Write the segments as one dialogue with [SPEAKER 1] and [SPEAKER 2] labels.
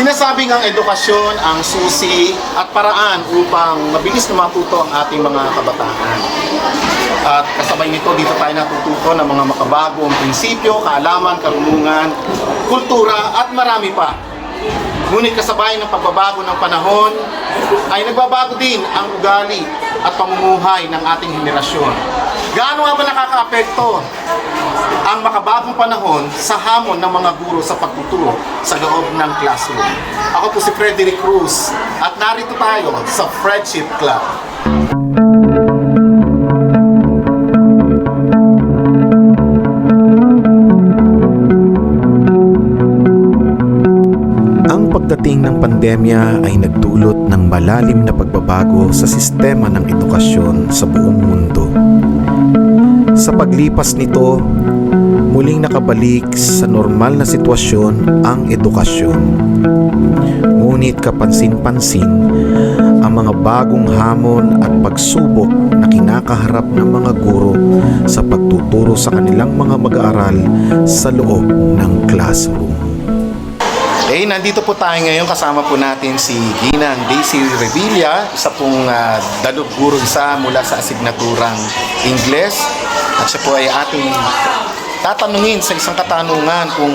[SPEAKER 1] Sinasabing ang edukasyon ang susi at paraan upang mabilis na matuto ang ating mga kabataan. At kasabay nito, dito tayo natututo ng mga makabagong prinsipyo, kaalaman, karunungan, kultura at marami pa. Ngunit kasabay ng pagbabago ng panahon, ay nagbabago din ang ugali at pamumuhay ng ating henerasyon. Gaano nga ba nakakaapekto ang makabagong panahon sa hamon ng mga guro sa pagtuturo sa loob ng classroom? Ako po si Frederick Cruz at narito tayo sa Friendship Club.
[SPEAKER 2] Pagdating ng pandemya ay nagdulot ng malalim na pagbabago sa sistema ng edukasyon sa buong mundo. Sa paglipas nito, muling nakabalik sa normal na sitwasyon ang edukasyon. Ngunit kapansin-pansin ang mga bagong hamon at pagsubok na kinakaharap ng mga guro sa pagtuturo sa kanilang mga mag-aaral sa loob ng classroom.
[SPEAKER 1] Eh, nandito po tayo ngayon kasama po natin si Ginang Daisy Revilla, isa pong uh, dalog guro isa mula sa asignaturang Ingles. At siya po ay ating tatanungin sa isang katanungan kung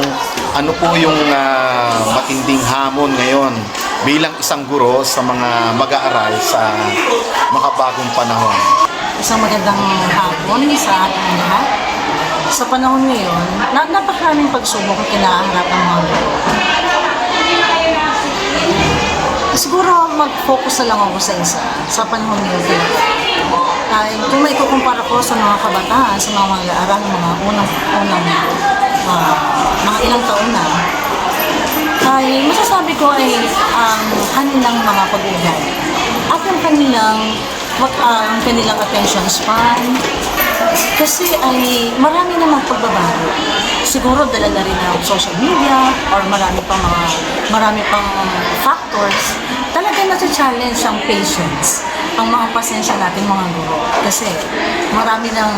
[SPEAKER 1] ano po yung ah, matinding hamon ngayon bilang isang guro sa mga mag-aaral sa makabagong panahon.
[SPEAKER 3] Isang magandang hapon sa ating lahat. Sa panahon ngayon, na napakaraming pagsubok ang kinaharap ng mga guro. Siguro mag-focus na lang ako sa isa, sa panahon ngayon. Ay, kung may kukumpara ko sa mga kabataan, sa mga mag-aaral, mga unang, unang mga, mga ilang taon na, ay masasabi ko ay ang kanilang mga pag-uugali at ang kanilang wat- ah, ang kanilang attention span kasi ay marami namang pagbabago. Siguro dala na rin ng social media or marami pang mga marami pang factors. Talaga na-challenge ang patience ang mga pasensya natin mga guro. Kasi marami ng,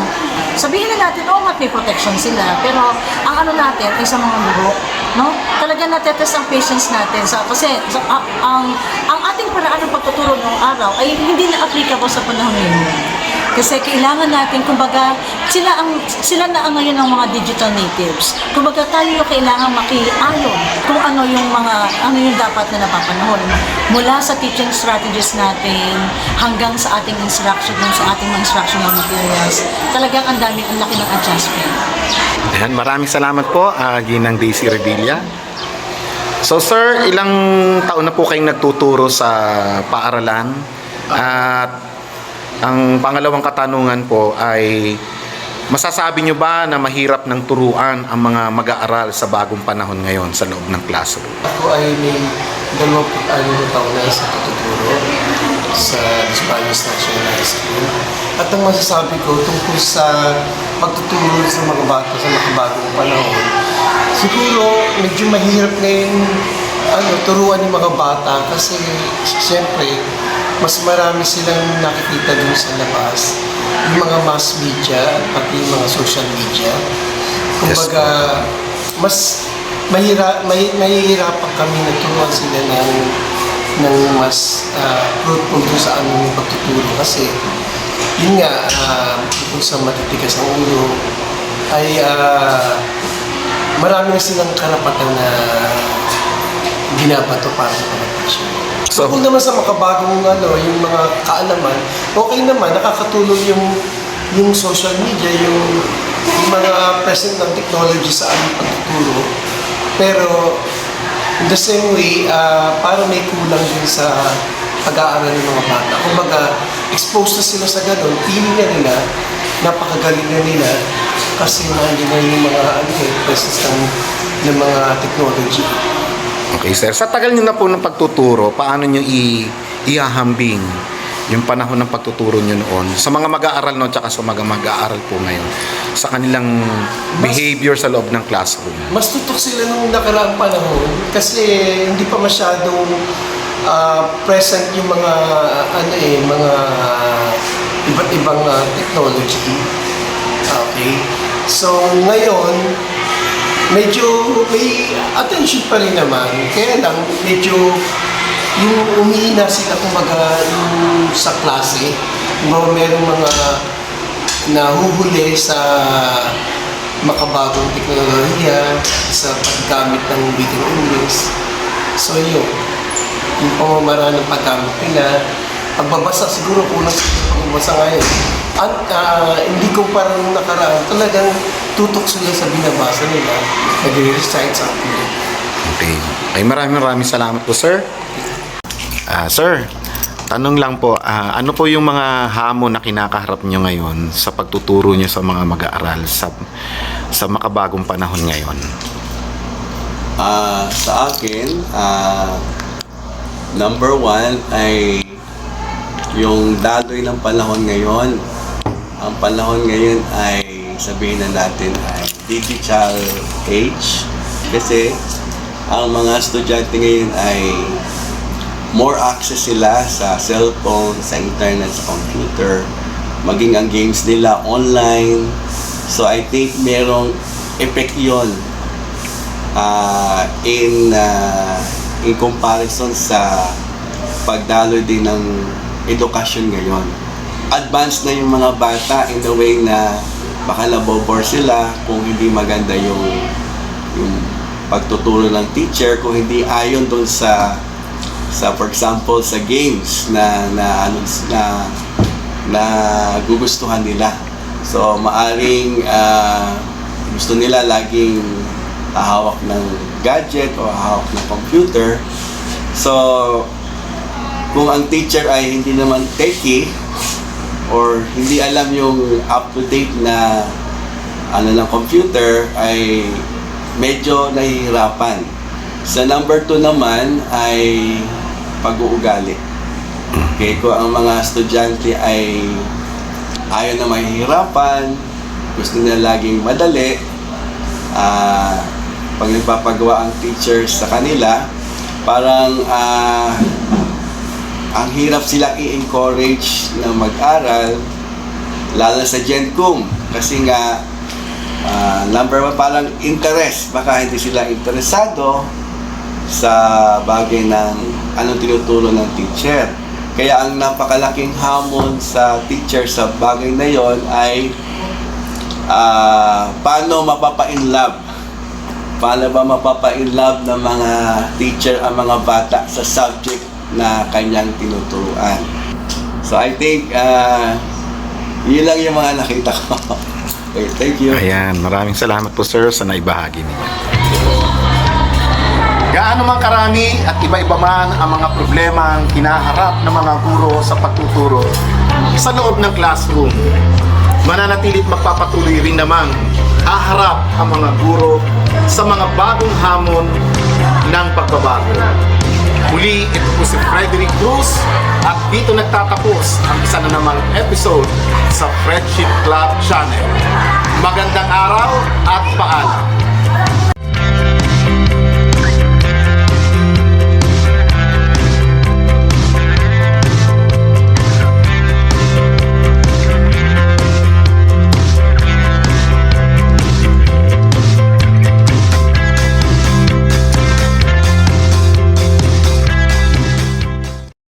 [SPEAKER 3] sabihin na natin, nga may protection sila, pero ang ano natin ay sa mga guro, no? Talaga natetest ang patience natin. Sa, kasi sa, a- ang, ang ating paraan ng pagtuturo noong araw ay hindi na applicable sa panahon ngayon. Kasi kailangan natin, kumbaga, sila ang sila na ang ngayon ang mga digital natives. Kumbaga tayo yung kailangan makiayon kung ano yung mga ano yung dapat na napapanahon. Mula sa teaching strategies natin hanggang sa ating instruction, sa ating mga instructional materials. Talagang ang dami, ang laki ng adjustment.
[SPEAKER 1] Ayan, maraming salamat po, uh, Ginang Daisy Revilla. So sir, ilang taon na po kayong nagtuturo sa paaralan? At ang pangalawang katanungan po ay masasabi nyo ba na mahirap ng turuan ang mga mag-aaral sa bagong panahon ngayon sa loob ng classroom?
[SPEAKER 4] Ako ay may dalawang ano na taon na sa tututuro sa Spanish National High School. At ang masasabi ko tungkol sa pagtuturo sa mga bata sa makabagong panahon, siguro medyo mahirap ngayon ano, turuan ng mga bata kasi siyempre mas marami silang nakikita dun sa labas. Yung mga mass media, pati yung mga social media. Kumbaga, mas mahira, may, mahihirapan kami na turuan sila ng, ng mas uh, fruitful dun sa aming pagtuturo kasi yun nga, uh, kung sa matitigas ang ulo, ay ah, marami na silang karapatan na binabato para sa panagsyon. So, kung naman sa makabagong ano, yung mga kaalaman, okay naman, nakakatulong yung yung social media, yung, yung mga present ng technology sa aming pagtuturo. Pero, in the same way, ah, parang may kulang din sa pag-aaral ng mga bata. Kumbaga, exposed na sila sa ganun, feeling na nila, napakagaling na nila, kasi nandiyan na yung mga ano, eh, presence ng, ng mga technology.
[SPEAKER 1] Okay sir, sa tagal nyo na po ng pagtuturo, paano nyo i ihahambing yung panahon ng pagtuturo nyo noon sa mga mag-aaral noon tsaka sa mga mag-aaral po ngayon sa kanilang behavior sa loob ng classroom?
[SPEAKER 4] mas tutok sila nung nakaraang panahon kasi hindi pa masyadong ah, present yung mga ano eh mga iba't ibang ah, technology. Okay. So ngayon medyo may attention pa rin naman. Kaya lang, medyo yung umihina sila kumbaga yung sa klase. Mga merong mga nahuhuli sa makabagong teknolohiya, sa paggamit ng written English. So yun, yung pamamaraan ng paggamit nila, pagbabasa siguro kulang sa pagbabasa ngayon. At ah, hindi ko parang nakaraan, talagang tutok sila sa binabasa nila, nag-recite sa akin.
[SPEAKER 2] Okay. Ay maraming maraming salamat po, sir. Ah, sir, tanong lang po, ah, ano po yung mga hamon na kinakaharap nyo ngayon sa pagtuturo nyo sa mga mag-aaral sa, sa makabagong panahon ngayon?
[SPEAKER 5] Ah, sa akin, ah, number one ay yung daloy ng panahon ngayon. Ang panahon ngayon ay sabihin na natin ay digital age kasi ang mga estudyante ngayon ay more access sila sa cellphone, sa internet, sa computer, maging ang games nila online. So I think merong effect yun uh, in uh, in comparison sa pagdalo din ng edukasyon ngayon. Advanced na yung mga bata in the way na baka nabobore sila kung hindi maganda yung yung pagtuturo ng teacher kung hindi ayon doon sa sa for example sa games na na ano na na gugustuhan nila. So maaring ah, gusto nila laging hahawak ng gadget o hahawak ng computer. So, kung ang teacher ay hindi naman techie or hindi alam yung up-to-date na ano ng computer ay medyo nahihirapan. Sa number 2 naman ay pag-uugali. Okay, kung ang mga estudyante ay ayaw na mahihirapan, gusto nila laging madali, ah pag nagpapagawa ang teachers sa kanila, parang ah, ang hirap silang i-encourage na mag-aral, lalo sa GenCom. Kasi nga, ah, number one, parang interest. Baka hindi sila interesado sa bagay ng anong tinuturo ng teacher. Kaya ang napakalaking hamon sa teacher sa bagay na yon ay ah, paano mapapa-inlove paano ba mapapa-inlove ng mga teacher ang mga bata sa subject na kanyang tinuturuan. So I think uh, yun lang yung mga nakita ko. okay, thank you.
[SPEAKER 2] Ayan, maraming salamat po, sir, sa naibahagi niyo.
[SPEAKER 1] Gaano man karami at iba-iba man ang mga problema ang kinaharap ng mga guro sa pagtuturo sa loob ng classroom, mananatilit magpapatuloy rin namang haharap ang mga guro sa mga bagong hamon ng pagbabago. Muli, ito po si Frederick Cruz at dito nagtatapos ang isa na namang episode sa Friendship Club Channel. Magandang araw at paalam!